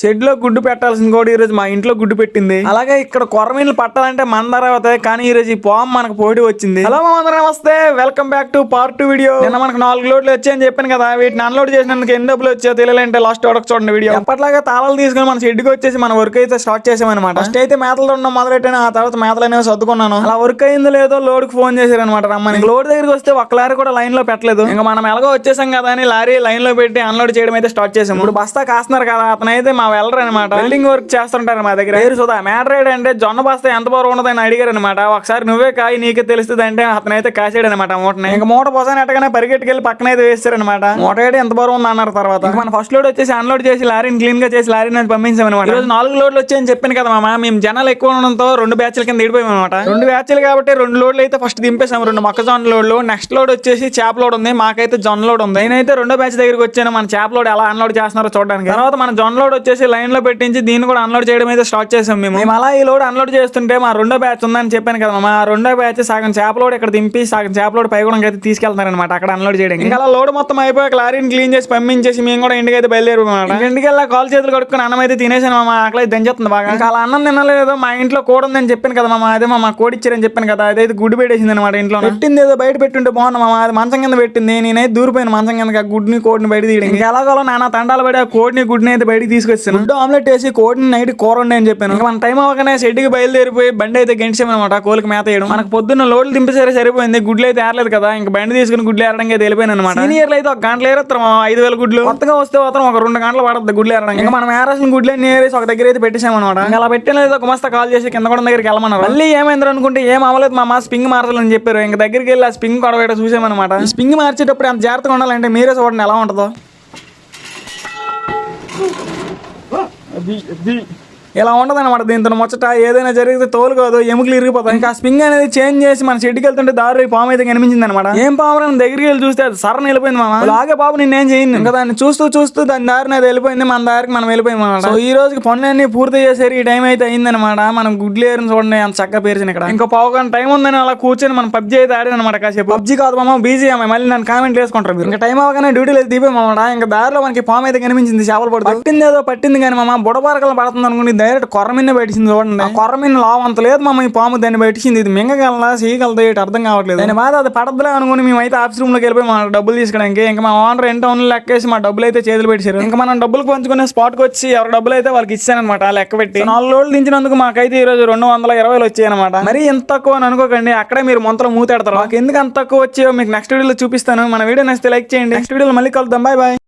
షెడ్లో గుడ్డు పెట్టాల్సింది కూడా ఈ రోజు మా ఇంట్లో గుడ్డు పెట్టింది. అలాగే ఇక్కడ కొరమీన్లు పట్టాలంటే మన ధర అవుతాయి కానీ ఈ రోజు ఈ పాము మనకు పోటీ వచ్చింది. హలో అందరం నమస్తే. Welcome back to part two video నిన్న మనకు నాలుగు లోడ్లు వచ్చాయని చెప్పాను కదా వీటిని అన్లోడ్ చేసినందుకు ఎన్ని డబ్బులు వచ్చాయో తెలియాలంటే లాస్ట్ వరకు చూడండి వీడియో ఎప్పటిలాగా తాళాలు తీసుకొని మన షెడ్కి వచ్చేసి మన వర్క్ అయితే స్టార్ట్ చేసామన్నమాట. ఫస్ట్ అయితే మేతలు ఉండడం మొదలెట్టాను ఆ తర్వాత మేతలు అనేవి సర్దుకున్నాను. అలా వర్క్ అయిందో లేదో లోడ్కి ఫోన్ చేశారనమాట రమ్మని. లోడ్ దగ్గరికి వస్తే ఒక లారీ కూడా లైన్లో పెట్టలేదు. ఇంకా మనం ఎలాగో వచ్చేసాం కదా అని లారీ లైన్లో పెట్టి అన్లోడ్ చేయడం అయితే స్టార్ట్ చేసాం ఇప్పుడు బస్తా కాస్తున్నారు కదా అతను అయితే మా వెళ్ళరు అనమాట బిల్డింగ్ వర్క్ చేస్తుంటారు మా దగ్గర. పేరు సుధా మ్యాటర్ ఏంటంటే జొన్న బస్తా ఎంత బరువు ఉండదని అడిగారు అనమాట ఒకసారి నువ్వే కాయి నీకే తెలుస్తుంది అంటే అతను అయితే కాసాడు అనమాట మూటని. ఇంకా మూట పోసానట్టుగానే పరిగెట్టుకెళ్ళి పక్కన అయితే వేస్తారనమాట. మూట ఎంత బరువు ఉంది అన్నారు తర్వాత మన ఫస్ట్ లోడ్ వచ్చేసి అన్లోడ్ చేసి లారీని క్లీన్గా చేసి లారీని అయితే పంపించాం అనమాట ఈ రోజు నాలుగు లోడ్లు వచ్చాయని చెప్పాను కదా మామ. మేము జనాలు ఎక్కువ ఉండడంతో రెండు బ్యాచ్ల కింద ఇడిపోయాం అనమాట రెండు బ్యాచ్లు కాబట్టి రెండు లోడ్లు అయితే ఫస్ట్ దింపేసాం రెండు మొక్కజొన్న లోడ్లు నెక్స్ట్ లోడ్ వచ్చేసి చేప లోడ్ ఉంది. మాకైతే జొన్న లోడ్ ఉంది. నేనైతే రెండో బ్యాచ్ దగ్గరికి వచ్చాను. మన చేప లోడ్ ఎలా అన్లోడ్ చేస్తున్నారో చూడడానికి. తర్వాత మన జొన్న లోడ్ వచ్చేసి లైన్లో పెట్టించి దీన్ని కూడా అన్లోడ్ చేయడం అయితే స్టార్ట్ చేసాం మేము. మేము అలా ఈ లోడ్ అన్లోడ్ చేస్తుంటే మా రెండో బ్యాచ్ ఉందని చెప్పాను కదా మా రెండో బ్యాచ్ సగం చేప లోడ్ ఇక్కడ దింపి సగం చేప లోడ్ పై కూడా అయితే తీసుకెళ్తారనమాట అక్కడ అన్లోడ్ చేయడానికి. ఇంకా అలా లోడ్ మొత్తం అయిపోయాక లారీని క్లీన్ చేసి పంపించేసి మేము కూడా ఇంటికి అయితే బయలుదేరిపోయాం ఇంటికి వెళ్ళా కాల్ చేతులు కడుక్కుని అన్నం అయితే తినేసాను మా ఆకలి అయితే దంచేస్తుంది బాగా. ఇంకా అలా అన్నం తినలేదు మా ఇంట్లో కోడి ఉందని చెప్పాను కదా మామ. అదే మా కోడి ఇచ్చారని చెప్పాను కదా. అదైతే గుడ్డు పెట్టేసింది అనమాట ఇంట్లో పెట్టింది ఏదో బయట పెట్టుంటే బాగున్నా మామ. అది మంచం కింద పెట్టింది. నేనైతే దూరిపోయిన మంచం కింద గుడ్ని కోడిని బయట తీయడం ఎలాగోలో నాన్న తండాలు పడి ఆ కోడిని గుడ్ని అయితే బయటికి తీసుకొచ్చాను. గుడ్డు ఆమ్లెట్ వేసి కోడిని నైట్ కూర వండి అని చెప్పాను. ఇంకా మన టైం అవ్వగానే షెడ్కి బయలుదేరిపోయి బండి అయితే గెంటామన్నమాట కోలికి మేత వేయడం. మనకు పొద్దున్న లోడ్లు దింపేసరి సరిపోయింది. గుడ్లు అయితే ఏరలేదు కదా. ఇంకా బండి తీసుకుని గుడ్లు ఏరడానికి అయితే వెళ్ళిపోయాను అనమాట సీనియర్లు అయితే ఒక గంటలు ఏరేస్తారు మామ, ఐదు వేల గుడ్లు. కొత్తగా వస్తే మాత్రం ఒక రెండు గంటలు పడుతుంది గుడ్లు ఏరడానికి. ఇంకా మనం ఏరాల్సిన గుడ్లు అన్ని ఏరేసి ఒక దగ్గర అయితే పెట్టేసామన్నమాట ఇంకా అలా పెట్టిన లేదో ఒక మస్తా కాల్ చేసి కింద కూడా దగ్గరికి వెళ్ళమన్నారు. మళ్ళీ ఏమైంది అనుకుంటే ఏం అవ్వలేదు మా మా స్పింగ్ మార్చాలని చెప్పారు. ఇంకా దగ్గరికి వెళ్ళి ఆ స్పింగ్ కొడవేట చూసామన్నమాట. స్పింగ్ మార్చేటప్పుడు ఎంత జాగ్రత్తగా ఉండాలంటే మీరే చూడండి ఎలా ఉంటుందో. a beat. ఇలా ఉండదు అనమాట దీంతో ముచ్చట ఏదైనా జరిగితే తోలు కాదు ఎముకలు ఇరిగిపోతాయి. ఇంకా స్పింగ్ అనేది చేంజ్ చేసి మన షెడ్కి వెళ్తుంటే దారి పాము అయితే కనిపించింది అనమాట ఏం పాము అని దగ్గరికి వెళ్ళి చూస్తే అది సరణ వెళ్ళిపోయింది మామ. లాగే పాప నేనేం చేయను. ఇంకా దాన్ని చూస్తూ చూస్తూ దాని దారిని అది వెళ్ళిపోయింది మన దారికి మనం వెళ్ళిపోయాం అనమాట సో ఈ రోజుకి పనులన్నీ పూర్తి చేసేసరి ఈ టైం అయితే అయిందనమాట మనం గుడ్లు ఏరిని చూడండి అంత చక్కగా పేర్చిన ఇక్కడ. ఇంకా పావు గంట టైం ఉందని అలా కూర్చొని మనం పబ్జీ అయితే ఆడాను అనమాట కాసేపు. పబ్జీ కాదు మామ బీజీ అమ్మాయి మళ్ళీ నన్ను కామెంట్ వేసుకుంటారు మీరు. ఇంకా టైం అవగానే డ్యూటీలు అయితే దిగిపోయామన్నమాట ఇంకా దారిలో మనకి పాము అయితే కనిపించింది చేపలు పడుతుంది పట్టింది ఏదో పట్టింది కానీ మామ బుడబారకలు పడుతుంది అనుకుని డైరెక్ట్ కొర్రమిన్న పెట్టింది చూడండి. ఆ కొర్రమిన్న లావు అంత లేదు మామ ఈ పాము దాన్ని పెట్టింది ఇది మింగగలనా చేయగలదా ఏంటి అర్థం కావట్లేదు. దాని బాధ అది పడద్దులే అనుకుని మేము అయితే ఆఫీస్ రూమ్లోకి వెళ్ళిపోయి మా డబ్బులు తీసుకోవడానికి ఇంకా మా ఓనర్ ఎంత టౌన్ లెక్కేసి మా డబ్బులు అయితే చేతులు పెట్టారు ఇంకా మనం డబ్బులు పంచుకునే స్పాట్కి వచ్చి ఎవరి డబ్బులు అయితే వాళ్ళకి ఇచ్చానమాట లెక్క పెట్టి. నాలుగు రోజులు దించినందుకు మాకైతే ఈ రోజు రెండు వందల ఇరవైలు వచ్చాయన్నమాట. మరి ఎంత తక్కువ అని అనుకోకండి. అక్కడే మీరు మొంతలో మూతెడతారు. మాకు ఎందుకు అంత తక్కువ వచ్చాయో మీకు నెక్స్ట్ వీడియోలో చూపిస్తాను. మన వీడియో నచ్చితే లైక్ చేయండి. నెక్స్ట్ వీడియోలో మళ్ళీ కలుద్దాం. Bye bye